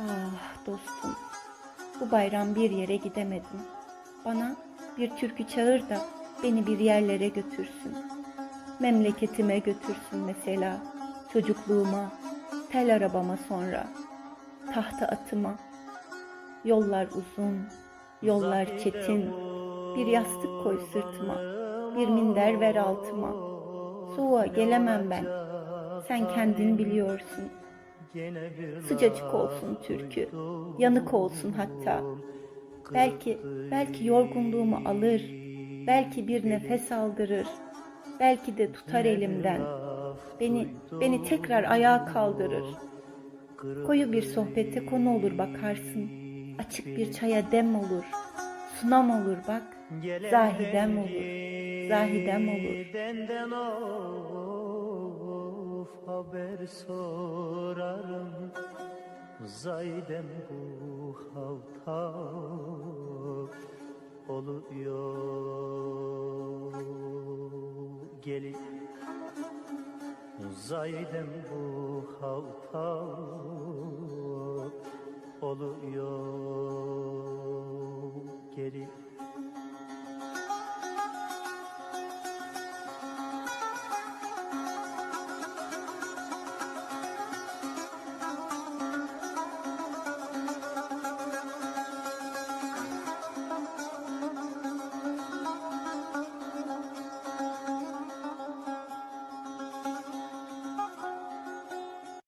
Ah dostum, bu bayram bir yere gidemedim. Bana bir türkü çağır da beni bir yerlere götürsün. Memleketime götürsün mesela, çocukluğuma, tel arabama sonra, tahta atıma. Yollar uzun, yollar çetin, bir yastık koy sırtıma, bir minder ver altıma. Soğuğa gelemem ben, sen kendin biliyorsun. Sıcacık olsun türkü, yanık olsun hatta. Belki, belki yorgunluğumu alır, belki bir nefes aldırır, belki de tutar elimden. Beni, beni tekrar ayağa kaldırır. Koyu bir sohbete konu olur bakarsın, açık bir çaya dem olur, sunam olur bak, zahidem olur, zahidem olur. Haber sorarım. Zaydem bu halta oluyor. Gelin. Zaydem bu halta oluyor. Gelin